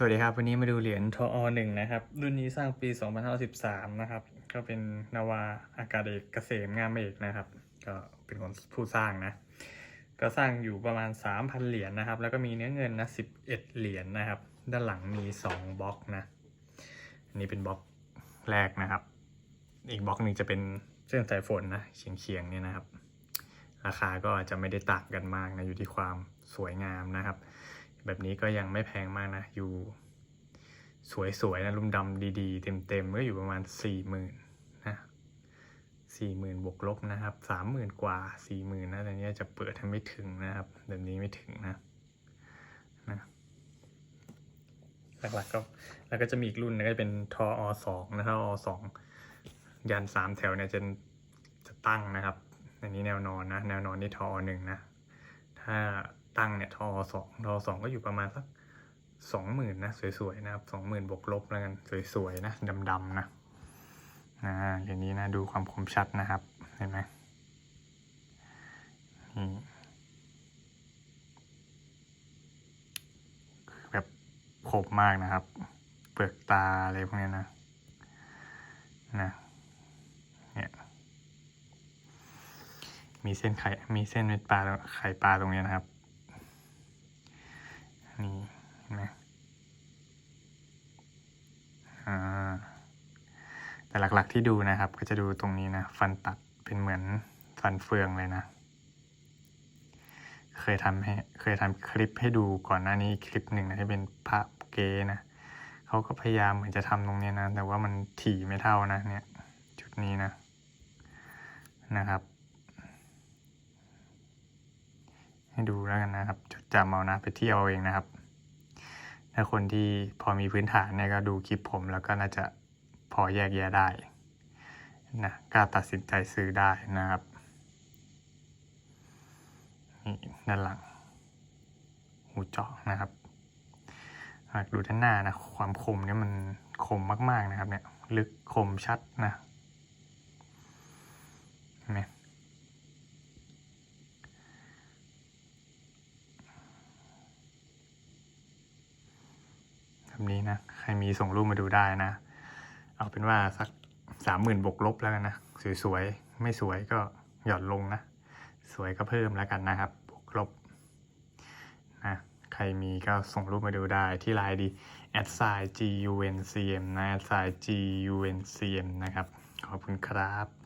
สวัสดีครับ วันนี้มาดูเหรียญทอหนึ่งนะครับ รุ่นนี้สร้างปี 2513 นะครับ ก็เป็นนาวาอากาศเอกเกษมงามเอกนะครับ ก็เป็นคนผู้สร้างนะ ก็สร้างอยู่ประมาณ 3,000 เหรียญนะครับ แล้วก็มีเนื้อเงินนะ 11 เหรียญนะครับ ด้านหลังมี 2บล็อกนะ อันนี้เป็นบล็อกแรกนะครับ อีกบล็อกหนึ่งจะเป็นเส้นสายฝนนะเฉียงเฉียงๆเนี่ยนะครับ ราคาก็อาจจะไม่ได้ต่างกันมากนะ อยู่ที่ความสวยงามนะครับ แบบนี้ก็ยังไม่แพงมากนะ อยู่สวยๆนะรุ่มดำดีๆ เต็มๆ ก็อยู่ประมาณสี่หมื่นนะสี่หมื่นบวกลบนะครับสามหมื่นกว่าสี่หมื่นนะแต่เนี้ยจะเปิดให้ไม่ถึงนะครับแบบนี้ไม่ถึงนะนะหลักๆก็แล้วก็จะมีอีกรุ่นนึงก็จะเป็นทออสองนะทออสองยันสามแถวเนี่ยจะจะตั้งนะครับ อันนี้แนวนอนนะ แนวนอนนี่ทอหนึ่งนะ ถ้า ตั้งเนี่ยทอสองทอสองก็อยู่ประมาณสักสองหมื่นนะ สวยๆนะครับสองหมื่นบวกลบแล้วกันสวยๆนะดำๆนะอ่าอย่างนี้นะดูความคมชัดนะครับเห็นไหมนี่แบบคมมากนะครับ เปลือกตาอะไรพวกนี้นะนะเนี่ยมีเส้นไข่มีเส้นเม็ดปลาไข่ปลาตรงนี้นะครับ นไหมอ่าแต่หลักๆที่ดูนะครับ ก็จะดูตรงนี้นะ ฟันตัดเป็นเหมือนฟันเฟืองเลยนะ เคยทำให้เคยทำคลิปให้ดูก่อนหน้านี้คลิปหนึ่งนะที่เป็นภาพเกนะเขาก็พยายามเหมือนจะทำตรงนี้นะ แต่ว่ามันถี่ไม่เท่านะ เนี่ย จุดนี้นะนะครับ ให้ดูแล้วกันนะครับ จดจำเอานะ ไปเที่ยวเองนะครับ ถ้าคนที่พอมีพื้นฐานเนี่ยก็ดูคลิปผมแล้วก็น่าจะพอแยกแยะได้นะกล้าตัดสินใจซื้อได้นะครับนี่ด้านหลัง หูเจาะนะครับหากดูด้านหน้านะความคมเนี่ยมันคมมากๆนะครับเนี่ยลึกคมชัดนะเห็นไหม แบบนี้นะ ใครมีส่งรูปมาดูได้นะ เอาเป็นว่าสักสามหมื่นบวกลบแล้วกันนะ สวยๆ ไม่สวยก็หย่อนลงนะ สวยก็เพิ่มแล้วกันนะครับ บวกลบนะ ใครมีก็ส่งรูปมาดูได้ที่ไลน์ดี a d s i g u n c m นะ a d s i g u n c m นะครับ ขอบคุณครับ